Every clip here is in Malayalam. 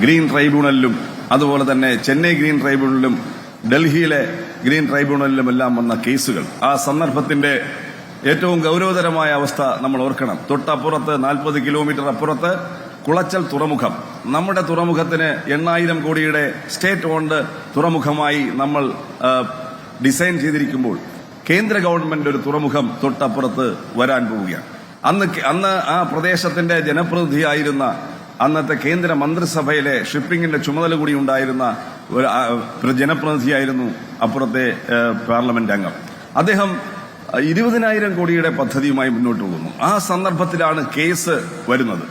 ഗ്രീൻ ട്രൈബ്യൂണലിലും അതുപോലെ തന്നെ ചെന്നൈ ഗ്രീൻ ട്രൈബ്യൂണലിലും ഡൽഹിയിലെ ഗ്രീൻ ട്രൈബ്യൂണലിലും എല്ലാം വന്ന കേസുകൾ. ആ സന്ദർഭത്തിന്റെ ഏറ്റവും ഗൌരവതരമായ അവസ്ഥ നമ്മൾ ഓർക്കണം. തൊട്ടപ്പുറത്ത് നാൽപ്പത് കിലോമീറ്റർ അപ്പുറത്ത് കുളച്ചൽ തുറമുഖം. നമ്മുടെ തുറമുഖത്തിന് എണ്ണായിരം കോടിയുടെ സ്റ്റേറ്റ് ഓൺഡ് തുറമുഖമായി നമ്മൾ ഡിസൈൻ ചെയ്തിരിക്കുമ്പോൾ കേന്ദ്ര ഗവൺമെന്റ് ഒരു തുറമുഖം തൊട്ടപ്പുറത്ത് വരാൻ പോവുകയാണ്. അന്ന് അന്ന് ആ പ്രദേശത്തിന്റെ ജനപ്രതിനിധിയായിരുന്ന അന്നത്തെ കേന്ദ്ര മന്ത്രിസഭയിലെ ഷിപ്പിംഗിന്റെ ചുമതല കൂടി ഉണ്ടായിരുന്ന ഒരു ജനപ്രതിനിധിയായിരുന്നു അപ്പുറത്തെ പാർലമെന്റ് അംഗം. അദ്ദേഹം ഇരുപതിനായിരം കോടിയുടെ പദ്ധതിയുമായി മുന്നോട്ട് പോകുന്നു. ആ സന്ദർഭത്തിലാണ് കേസ് വരുന്നത്.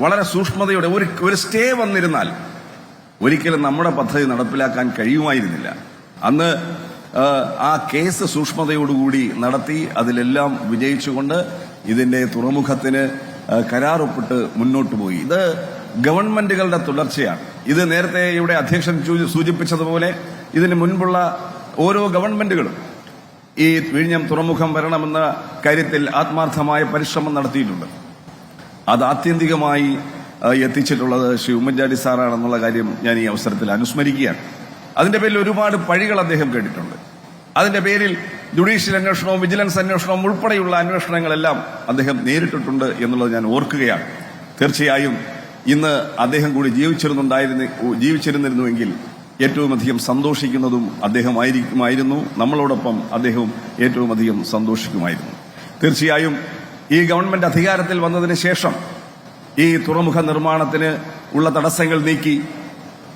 വളരെ സൂക്ഷ്മതയോടെ ഒരു ഒരു സ്റ്റേ വന്നിരുന്നാൽ ഒരിക്കലും നമ്മുടെ പദ്ധതി നടപ്പിലാക്കാൻ കഴിയുമായിരുന്നില്ല. അന്ന് ആ, കേസ് സൂക്ഷ്മതയോടുകൂടി നടത്തി അതിലെല്ലാം വിജയിച്ചുകൊണ്ട് ഇതിന്റെ തുറമുഖത്തിന് കരാറൊപ്പിട്ട് മുന്നോട്ട് പോയി. ഇത് ഗവൺമെന്റുകളുടെ തുടർച്ചയാണ്. ഇത് നേരത്തെ ഇവിടെ അധ്യക്ഷൻ സൂചിപ്പിച്ചതുപോലെ ഇതിന് മുൻപുള്ള ഓരോ ഗവൺമെന്റുകളും ഈ വിഴിഞ്ഞം തുറമുഖം വരണമെന്ന കാര്യത്തിൽ ആത്മാർത്ഥമായ പരിശ്രമം നടത്തിയിട്ടുണ്ട്. അത് ആത്യന്തികമായി എത്തിച്ചിട്ടുള്ളത് ശ്രീ ഉമ്മൻചാണ്ടി സാറാണെന്നുള്ള കാര്യം ഞാൻ ഈ അവസരത്തിൽ അനുസ്മരിക്കുകയാണ്. അതിന്റെ പേരിൽ ഒരുപാട് പഴികൾ അദ്ദേഹം കേട്ടിട്ടുണ്ട്. അതിന്റെ പേരിൽ ജുഡീഷ്യൽ അന്വേഷണവും വിജിലൻസ് അന്വേഷണവും ഉൾപ്പെടെയുള്ള അന്വേഷണങ്ങളെല്ലാം അദ്ദേഹം നേരിട്ടിട്ടുണ്ട് എന്നുള്ളത് ഞാൻ ഓർക്കുകയാണ്. തീർച്ചയായും ഇന്ന് അദ്ദേഹം കൂടി ജീവിച്ചിരുന്നുണ്ടായിരുന്നു ജീവിച്ചിരുന്നിരുന്നുവെങ്കിൽ ഏറ്റവും അധികം സന്തോഷിക്കുന്നതും അദ്ദേഹമായിരിക്കുമായിരുന്നു. നമ്മളോടൊപ്പം അദ്ദേഹവും ഏറ്റവും അധികം സന്തോഷിക്കുമായിരുന്നു. തീർച്ചയായും ഈ ഗവൺമെന്റ് അധികാരത്തിൽ വന്നതിന് ശേഷം ഈ തുറമുഖ നിർമ്മാണത്തിന് ഉള്ള തടസ്സങ്ങൾ നീക്കി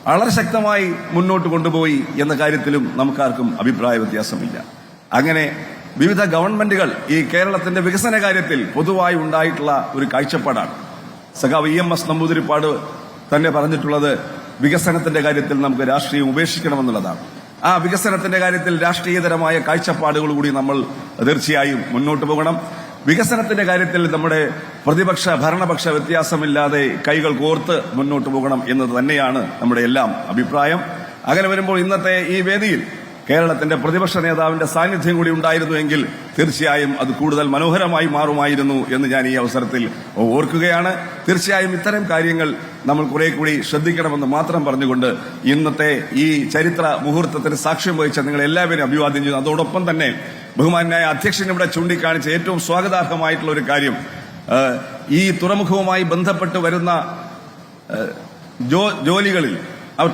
വളരെ ശക്തമായി മുന്നോട്ട് കൊണ്ടുപോയി എന്ന കാര്യത്തിലും നമുക്കാർക്കും അഭിപ്രായ വ്യത്യാസമില്ല. അങ്ങനെ വിവിധ ഗവൺമെന്റുകൾ ഈ കേരളത്തിന്റെ വികസന കാര്യത്തിൽ പൊതുവായി ഉണ്ടായിട്ടുള്ള ഒരു കാഴ്ചപ്പാടാണ്. സഖാവ് ഇ എം എസ് നമ്പൂതിരിപ്പാട് തന്നെ പറഞ്ഞിട്ടുള്ളത് വികസനത്തിന്റെ കാര്യത്തിൽ നമുക്ക് രാഷ്ട്രീയം ഉപേക്ഷിക്കണമെന്നുള്ളതാണ്. ആ വികസനത്തിന്റെ കാര്യത്തിൽ രാഷ്ട്രീയതരമായ കാഴ്ചപ്പാടുകൾ കൂടി നമ്മൾ തീർച്ചയായും മുന്നോട്ട് പോകണം. വികസനത്തിന്റെ കാര്യത്തിൽ നമ്മുടെ പ്രതിപക്ഷ ഭരണപക്ഷ വ്യത്യാസമില്ലാതെ കൈകൾ കോർത്ത് മുന്നോട്ട് പോകണം എന്നത് തന്നെയാണ് നമ്മുടെ എല്ലാം അഭിപ്രായം. അങ്ങനെ വരുമ്പോൾ ഇന്നത്തെ ഈ വേദിയിൽ കേരളത്തിന്റെ പ്രതിപക്ഷ നേതാവിന്റെ സാന്നിധ്യം കൂടി ഉണ്ടായിരുന്നുവെങ്കിൽ തീർച്ചയായും അത് കൂടുതൽ മനോഹരമായി മാറുമായിരുന്നു എന്ന് ഞാൻ ഈ അവസരത്തിൽ ഓർക്കുകയാണ്. തീർച്ചയായും ഇത്തരം കാര്യങ്ങൾ നമ്മൾ കുറെ കൂടി ശ്രദ്ധിക്കണമെന്ന് മാത്രം പറഞ്ഞുകൊണ്ട് ഇന്നത്തെ ഈ ചരിത്ര മുഹൂർത്തത്തിന് സാക്ഷ്യം വഹിച്ച നിങ്ങൾ എല്ലാവരും അഭിവാദ്യം ചെയ്യുന്നു. അതോടൊപ്പം തന്നെ ബഹുമാനായ അധ്യക്ഷൻ ഇവിടെ ചൂണ്ടിക്കാണിച്ച ഏറ്റവും സ്വാഗതാർഹമായിട്ടുള്ള ഒരു കാര്യം ഈ തുറമുഖവുമായി ബന്ധപ്പെട്ട് വരുന്ന ജോലികളിൽ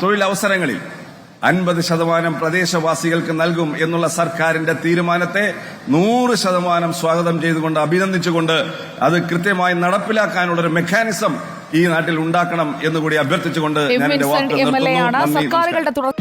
തൊഴിലവസരങ്ങളിൽ അൻപത് ശതമാനം പ്രദേശവാസികൾക്ക് നൽകും എന്നുള്ള സർക്കാരിന്റെ തീരുമാനത്തെ നൂറ് ശതമാനം സ്വാഗതം ചെയ്തുകൊണ്ട് അഭിനന്ദിച്ചുകൊണ്ട് അത് കൃത്യമായി നടപ്പിലാക്കാനുള്ള ഒരു മെക്കാനിസം ഈ നാട്ടിൽ ഉണ്ടാക്കണം എന്നുകൂടി അഭ്യർത്ഥിച്ചുകൊണ്ട് ഞാൻ എന്റെ വാർത്ത വാക്കുകൾ